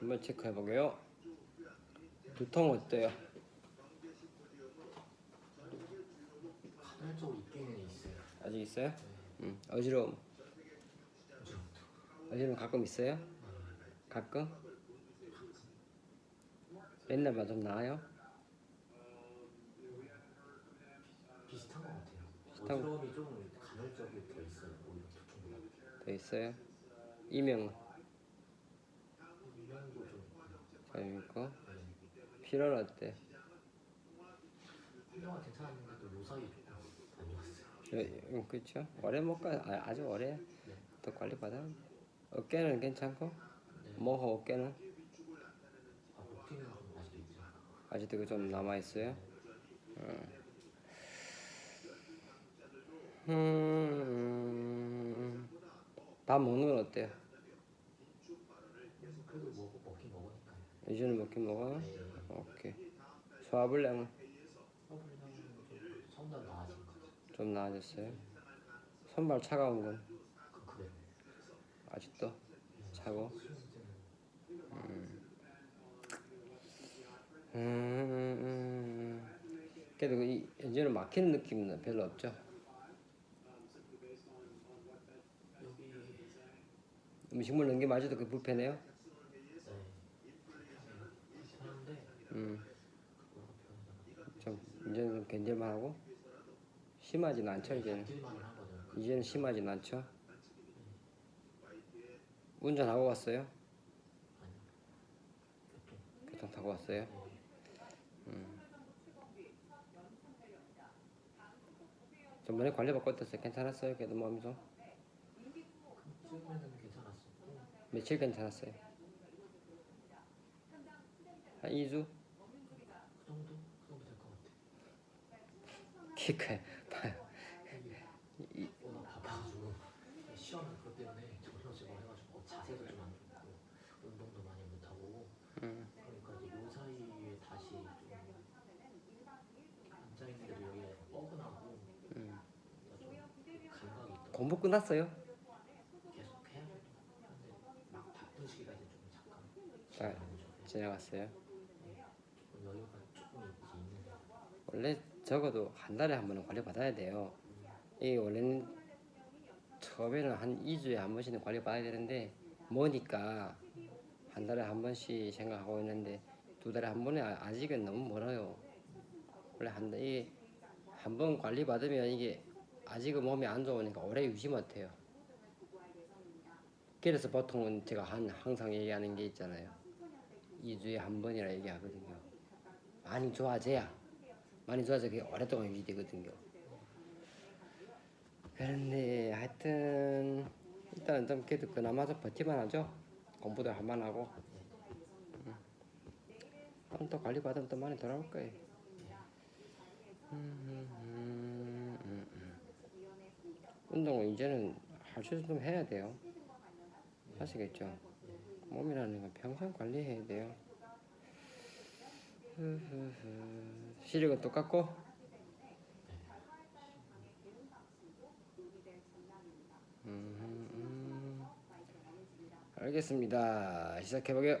한번 체크해 보게요. 두통 어때요? 간헐적으로 있기는 있어요. 아직 있어요? 음, 어지러움. 어지러움 가끔 있어요? 가끔? 옛날보다 좀 나아요? 비슷한 것 같아요. 비슷한 거. 어지러움이 좀 간헐적이 더 있어요. 오히려 두통보다. 더 있어요? 이명 유명도 좀 한동안 괜찮았는데 또 요사이 안 좋았어요. 요- 음, 그렇죠. 오래 못 가, 아, 아주 오래 네. 더 관리 받아. 어깨는 괜찮고 네. 모호 어깨는 아, 아직 있죠. 아직도 좀 남아 있어요. 음, 밥 먹는 건 어때요? 그래도 먹, 먹긴 요즘은 먹긴 먹어요. 네. 오케이. 소화불량은 좀 나아졌어요. 손발 차가운 건. 아직도 차고. 수면제는 음, 음, 그래도 이 요즘은 막히는 느낌은 별로 없죠. 음식물 넣는 게 마저도 그 불편해요. 네. 불편한데 음. 좀 이제는 좀 견딜만 하고 심하진 않죠 이제는. 이제는 심하진 않죠. 운전하고 왔어요? 교통. 타고 왔어요? 네. 전번에 관리받고 어땠어요? 괜찮았어요? 그래도 몸이 좀 그쯤에는 괜찮았었고 며칠 괜찮았어요? 한 2주? 그 정도? 그 정도 될 것 이- 바빠가지고 시험을 그것 때문에 저녁을 해가지고 자세도 좀 안 좋고 운동도 많이 못하고 음, 그러니까 이제 요 사이에 다시 좀 앉아 있는데도 약간 뻐근하고 음. 좀 감각이 있더라고. 공부 끝났어요? 계속 해야 돼. 근데 막 바쁜 시기가 이제 좀 잠깐 아. 지나갔어요. 조금 여유가 조금 있지 있는 거. 원래 적어도 한 달에 한 번은 관리 받아야 돼요. 이 원래는 처음에는 한 2주에 한 번씩은 관리 받아야 되는데 뭐니까 한 달에 한 번씩 생각하고 있는데 두 달에 한 번에 아- 아직은 너무 멀어요. 원래 한달이한 번 관리 받으면 이게 아직은 몸이 안 좋으니까 오래 유지 못해요. 그래서 보통은 제가 한 항상 얘기하는 게 있잖아요. 2주에 한 번이라 얘기하거든요. 많이 좋아져야 많이 좋아져 그게 오랫동안 유지되거든요. 그런데 하여튼 일단은 좀 그래도 그나마 좀 버티만 하죠. 공부도 할만 하고. 음. 또 관리 받으면 또 많이 돌아올 거예요. 음, 음, 음, 음. 운동은 이제는 할수 있으면 좀 해야 돼요. 아시겠죠? 몸이라는 건 평생 관리해야 돼요. 흐흐흐. 시력은 똑같고 음, 음. 알겠습니다. 시작해 보게요.